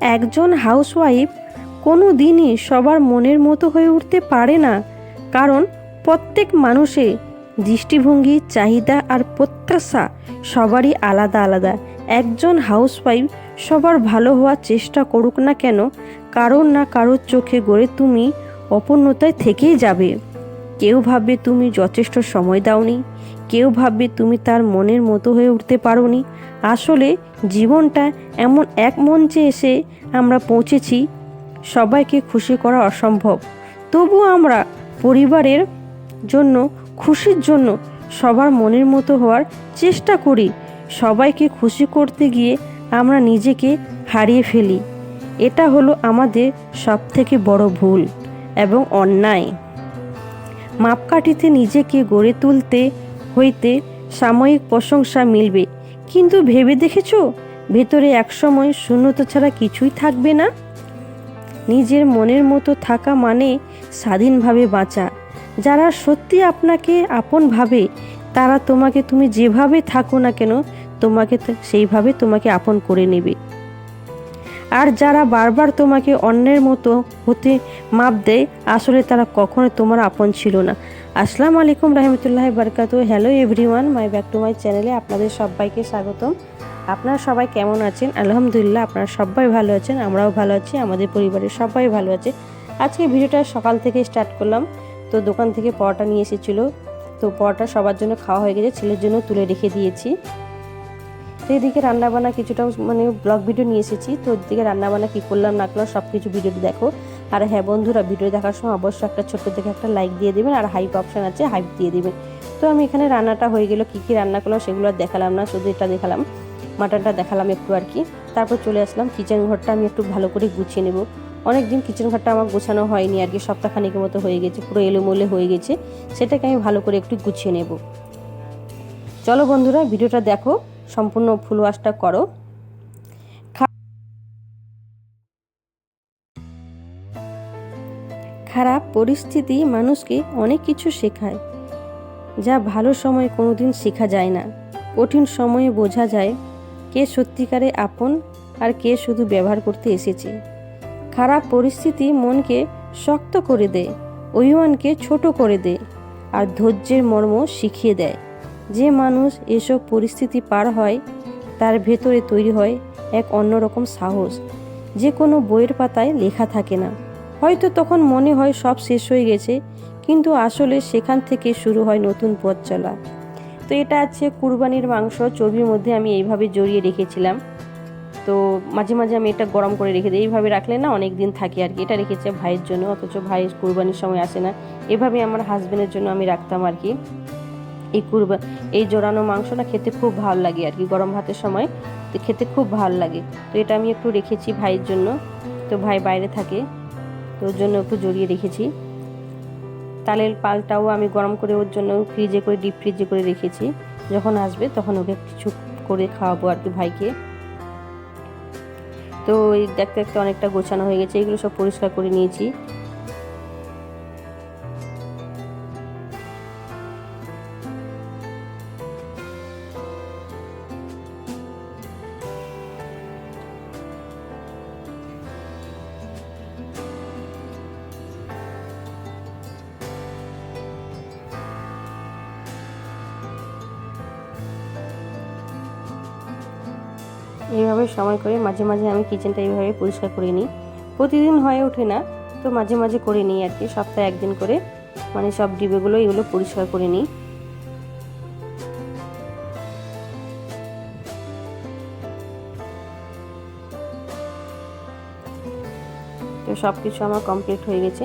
একজন হাউসওয়াইফ কোনো দিনই সবার মনের মতো হয়ে উঠতে পারে না, কারণ প্রত্যেক মানুষের দৃষ্টিভঙ্গি, চাহিদা আর প্রত্যাশা সবারই আলাদা আলাদা। একজন হাউসওয়াইফ সবার ভালো হওয়ার চেষ্টা করুক না কেন, কারোর না কারোর চোখে গড়ে তুমি অপূর্ণতায় থেকেই যাবে। কেউ ভাববে তুমি যথেষ্ট সময় দাওনি কেউ ভাববে তুমি তার মনের মতো হয়ে উঠতে পারোনি। আসলে জীবনটা এমন এক মঞ্চে এসে আমরা পৌঁছেছি, সবাইকে খুশি করা অসম্ভব। তবুও আমরা পরিবারের জন্য, খুশির জন্য সবার মনের মতো হওয়ার চেষ্টা করি। সবাইকে খুশি করতে গিয়ে আমরা নিজেকে হারিয়ে ফেলি। এটা হলো আমাদের সবথেকে বড় ভুল এবং অন্যায়। মাপকাঠিতে নিজেকে গড়ে তুলতে হইতে সাময়িক প্রশংসা মিলবে। কিন্তু ভেবে দেখেছ? ভেতরে একসময় শূন্যতা ছাড়া কিছুই থাকবে না? নিজের মনের মতো থাকা মানে স্বাধীনভাবে বাঁচা। যারা সত্যি আপনাকে আপন ভাবে, তারা তোমাকে তুমি যেভাবে থাকো না কেন, তোমাকে সেইভাবে তোমাকে আপন করে নেবে। আর যারা বারবার তোমাকে অন্যের মতো হতে মাপ দেয়, আসলে তারা কখনো তোমার আপন ছিল না। আসসালামু আলাইকুম রহমতুল্লাহ বারকাতু hello everyone my back to মাই চ্যানেলে আপনাদের সবাইকে স্বাগতম। আপনারা সবাই কেমন আছেন? আলহামদুলিল্লাহ আপনারা সবাই ভালো আছেন, আমরাও ভালো আছি, আমাদের পরিবারের সবাই ভালো আছে। আজকে ভিডিওটা সকাল থেকে স্টার্ট করলাম, তো দোকান থেকে পরোটা নিয়ে এসেছিল। তো পরোটা সবার জন্য খাওয়া হয়ে গেছে, ছেলের জন্য তুলে রেখে দিয়েছি। তো এদিকে রান্নাবান্না কিছুটা মানে ব্লগ ভিডিও নিয়ে এসেছি, তো এদিকে রান্নাবান্না কী করলাম, না করলাম সব কিছু ভিডিওটি দেখো। আর হ্যাঁ বন্ধুরা, ভিডিও দেখার সময় অবশ্যই একটা ছোট্ট থেকে একটা লাইক দিয়ে দেবেন আর হাইপ অপশান আছে হাইপ দিয়ে দেবেন। তো আমি এখানে রান্নাটা হয়ে গেলো, কী কী রান্না করলাম সেগুলো আর দেখালাম না, শুধু এটা দেখালাম, মাটনটা দেখালাম একটু আর কি। তারপর চলে আসলাম কিচেন ঘরটা আমি একটু ভালো করে গুছিয়ে নেব। অনেক দিন কিচেন ঘরটা আমার গোছানো হয়নি, আর কি সপ্তাহখানিকের মতো হয়ে গেছে, পুরো এলোমেলো হয়ে গেছে। সেটাকে আমি ভালো করে একটু গুছিয়ে নেব। চলো বন্ধুরা, ভিডিওটা দেখো, সম্পূর্ণ ফুল ওয়াশটা করো। খারাপ পরিস্থিতি মানুষকে অনেক কিছু শেখায়, যা ভালো সময় কোনোদিন শেখা যায় না। কঠিন সময়ে বোঝা যায় কে সত্যিকারে আপন আর কে শুধু ব্যবহার করতে এসেছে। খারাপ পরিস্থিতি মনকে শক্ত করে দেয়, অভিমানকে ছোট করে দেয় আর ধৈর্যের মর্ম শিখিয়ে দেয়। যে মানুষ এসব পরিস্থিতি পার হয়, তার ভেতরে তৈরি হয় এক অন্যরকম সাহস। যে কোনো বইয়ের পাতায় লেখা থাকে না। হয়তো তখন মনে হয় সব শেষ হয়ে গেছে, কিন্তু আসলে সেখান থেকে শুরু হয় নতুন পথ চলা। তো এটা আছে কুরবানির মাংস, চর্বির মধ্যে আমি এইভাবে জড়িয়ে রেখেছিলাম। তো মাঝে মাঝে আমি এটা গরম করে রেখে দিই। এইভাবে রাখলে না অনেক দিন থাকে আর কি। এটা রেখেছে ভাইয়ের জন্য, অথচ ভাই কুরবানির সময় আসে না। এভাবে আমার হাজবেন্ডের জন্য আমি রাখতাম আর কি। এই কুরবা, এই জোড়ানো মাংসটা খেতে খুব ভালো লাগে আর কি গরম ভাতের সময়। তো খেতে খুব ভালো লাগে। তো এটা আমি একটু রেখেছি ভাইয়ের জন্য। তো ভাই বাইরে থাকে। তো ওর জন্য একটু জড়িয়ে রেখেছি। তালের পালটাও আমি গরম করে ওর জন্য ফ্রিজে করে ডিপ ফ্রিজে করে রেখেছি। যখন আসবে তখন ওকে কিছু করে খাওয়াবো আর কি ভাইকে। তো এই দেখতে দেখতে অনেকটা গোছানো হয়ে গেছে, এগুলো সব পরিষ্কার করে নিয়েছি। এইভাবে সময় করে মাঝে মাঝে আমি কিচেনটা এইভাবে পরিষ্কার করে নিই। প্রতিদিন হয়ে ওঠে না, তো মাঝে মাঝে করে নিই আর কি সপ্তাহে একদিন করে। মানে সব ডিবেগুলো এগুলো পরিষ্কার করে নিই। তো সব কিছু আমার কমপ্লিট হয়ে গেছে।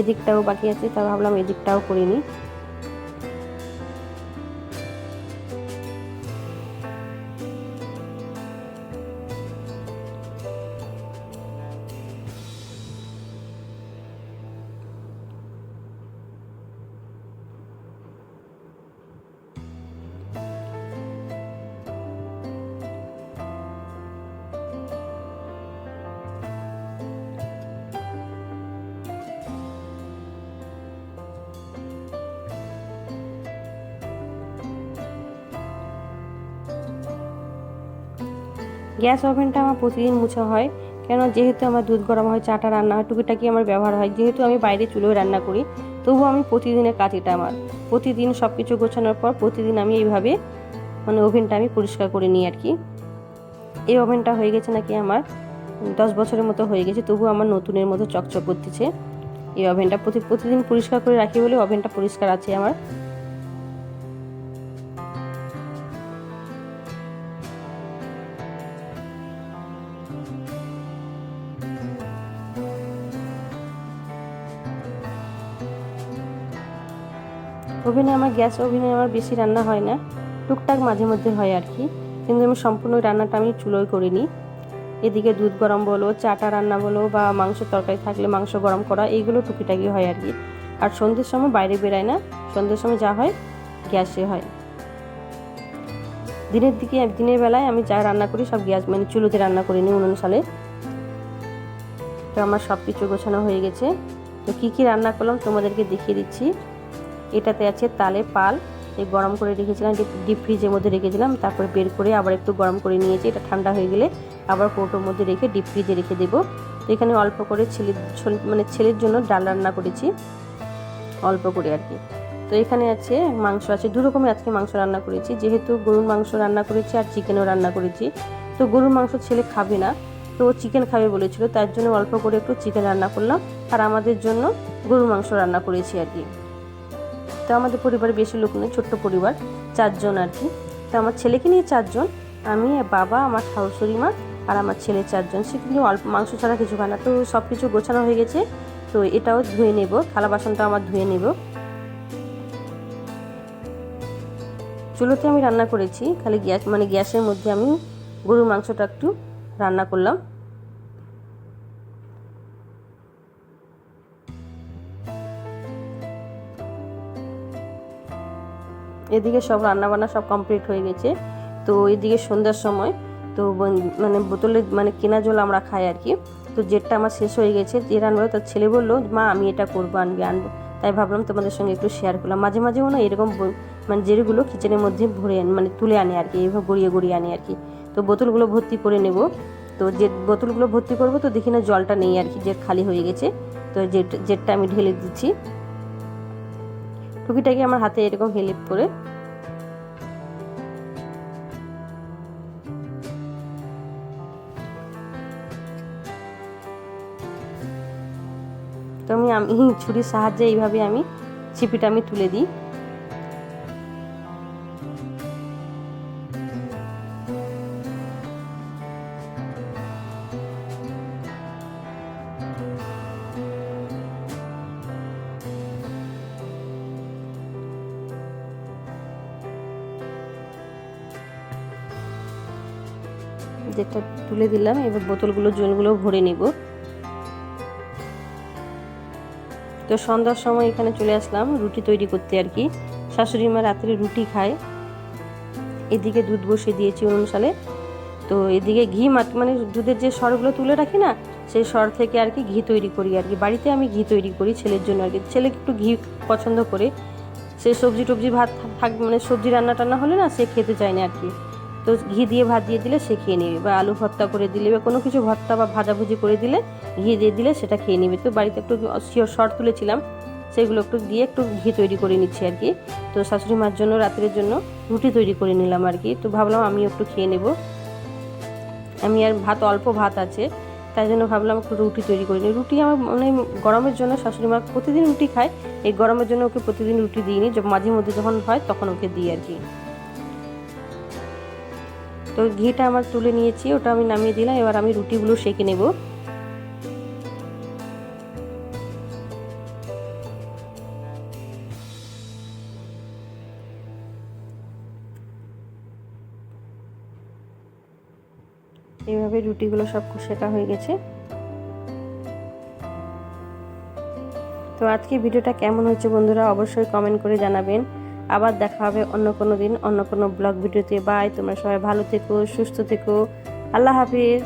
এদিকটাও বাকি আছে, তা ভাবলাম এদিকটাও করে নিই। গ্যাস ওভেনটা আমার প্রতিদিন মুছা হয়। কেন? যেহেতু আমার দুধ গরম হয়, চাটা রান্না হয়, টুকিটাকি আমার ব্যবহার হয়। যেহেতু আমি বাইরে চুলোয় রান্না করি, তবুও আমি প্রতিদিনের কাজ এটা আমার। প্রতিদিন সব কিছু গোছানোর পর প্রতিদিন আমি এইভাবে মানে ওভেনটা আমি পরিষ্কার করে নিই আর কি। এই ওভেনটা হয়ে গেছে নাকি আমার দশ বছরের মতো হয়ে গেছে তবু আমার নতুনের মতো চকচক করতেছে। এই ওভেনটা প্রতি, প্রতিদিন পরিষ্কার করে রাখি বলে ওভেনটা পরিষ্কার আছে আমার। ওভেনে আমার গ্যাস ওভেনে আমার বেশি রান্না হয় না। টুকটাক মাঝে মধ্যে হয় আর কি। কিন্তু আমি সম্পূর্ণ রান্নাটা আমি চুলোয় করে নিই এদিকে দুধ গরম বলো, চাটা রান্না বলো বা মাংস তরকারি থাকলে মাংস গরম করা এইগুলো টুকিটাকি হয় আর কি। আর সন্ধ্যের সময় বাইরে বেরায় না। সন্ধ্যের সময় যা হয়, গ্যাসে হয়। দিনের দিকে, দিনের বেলায় আমি যা রান্না করি সব গ্যাস মানে চুলোতে রান্না করি নি উনুন সালে তো আমার সব কিছু গোছানো হয়ে গেছে। তো কী কী রান্না করলাম তোমাদেরকে দেখিয়ে দিচ্ছি। এটাতে আছে তালে পাল, এই গরম করে রেখেছিলাম ডিপ ফ্রিজের মধ্যে রেখেছিলাম, তারপরে বের করে আবার একটু গরম করে নিয়েছি, এটা ঠান্ডা হয়ে গেলে আবার কৌটোর মধ্যে রেখে ডিপ ফ্রিজে রেখে দেবো। এখানে অল্প করে ছেলে মানে ছেলের জন্য ডাল রান্না করেছি, অল্প করে আর কি। তো এখানে আছে মাংস, আছে দু রকমের আজকে মাংস রান্না করেছি, যেহেতু গরুর মাংস রান্না করেছি আর চিকেনও রান্না করেছি, তো গরুর মাংস ছেলে খাবে না, তো চিকেন খাবে বলেছিল, তার জন্য অল্প করে একটু চিকেন রান্না করলাম, আর আমাদের জন্য গরুর মাংস রান্না করেছি আর কি। তো আমাদের পরিবারে বেশি লোক নেই, ছোট্ট পরিবার, চারজন আর কি। তো আমার ছেলেকে নিয়ে চারজন, আমি, বাবা, আমার শাশুড়ি মা আর আমার ছেলে চারজন। সে কিন্তু অল্প, মাংস ছাড়া কিছু খায় না। তো সব কিছু গোছানো হয়ে গেছে, তো এটাও ধুয়ে নেব, থালা বাসনটা আমার ধুয়ে নেব। চুলোতে আমি রান্না করেছি, খালি গ্যাস মানে গ্যাসের মধ্যে আমি গরুর মাংসটা একটু রান্না করলাম। এদিকে সব রান্নাবান্না সব কমপ্লিট হয়ে গেছে। তো এদিকে সন্ধ্যার সময়, তো মানে বোতলে মানে কেনা জল আমরা খাই আর কি। তো জেটটা আমার শেষ হয়ে গেছে, যে রান্না তার ছেলে বলল, মা, আমি এটা করব, আনবি, আনব। তাই ভাবলাম তোমাদের সঙ্গে একটু শেয়ার করলাম। মাঝে, মাঝেও না এরকম মানে জেরগুলো কিচেনের মধ্যে ভরে মানে তুলে আনে আর কি, এইভাবে গড়িয়ে গড়িয়ে আনে আর কি। তো বোতলগুলো ভর্তি করে নেব। তো যে বোতলগুলো ভর্তি করব, তো দেখি না জলটা নেই আর কি, যে খালি হয়ে গেছে। তো জেট জেটটা আমি ঢেলে দিচ্ছি। টুকিটাকে আমার হাতে এরকম হেলিপ করে। তো আমি আমি, ছুরির সাহায্যে এইভাবে আমি ছিপিটা আমি তুলে দিই। যেটা তুলে দিলাম, এবার বোতলগুলো, জলগুলো ভরে নিব। তো সন্ধ্যার সময় এখানে চলে আসলাম, রুটি তৈরি করতে আর কি। শাশুড়ি মা রাত্রে রুটি খায়। এদিকে দুধ বসিয়ে দিয়েছি অনুসারে তো এদিকে ঘি মাত মানে দুধের যে সরগুলো তুলে রাখি না, সেই সর থেকে আর কি ঘি তৈরি করি আর কি। বাড়িতে আমি ঘি তৈরি করি ছেলের জন্য আর কি। ছেলে একটু ঘি পছন্দ করে। সে সবজি টবজি ভাত থাক মানে সবজি রান্না টান্না হলে না সে খেতে চায় না আর কি। তো ঘি দিয়ে ভাত দিয়ে দিলে সে খেয়ে নেবে। বা আলু ভর্তা করে দিলে বা কোনো কিছু ভর্তা বা ভাজাভুজি করে দিলে ঘি দিয়ে দিলে সেটা খেয়ে নেবে। তো বাড়িতে একটু শিওর শর্ট তুলেছিলাম, সেগুলো একটু দিয়ে একটু ঘি তৈরি করে নিচ্ছি আর কি। তো শাশুড়ি মার জন্য, রাত্রের জন্য রুটি তৈরি করে নিলাম আর কি। তো ভাবলাম আমি একটু খেয়ে নেব। আমি আর ভাত, অল্প ভাত আছে, তাই জন্য ভাবলাম একটু রুটি তৈরি করে নিই। রুটি আমার মানে গরমের জন্য শাশুড়ি মা প্রতিদিন রুটি খায়, এই গরমের জন্য ওকে প্রতিদিন রুটি দিইনি মাঝে মধ্যে যখন হয় তখন ওকে দিই আর কি। তো ঘিটা আমার তুলে নিয়েছি, ওটা আমি নামিয়ে দিলাম, এবার আমি রুটিগুলো সেঁকে নেব। এইভাবে রুটিগুলো সব শেখা হয়ে গেছে। তো আজকে ভিডিওটা কেমন হয়েছে বন্ধুরা, অবশ্যই কমেন্ট করে জানাবেন। আবার দেখা হবে অন্য কোনো দিন, অন্য কোনো ব্লগ ভিডিওতে। বাই তোমরা সবাই ভালো থেকো, সুস্থ থেকো। আল্লাহ হাফিজ।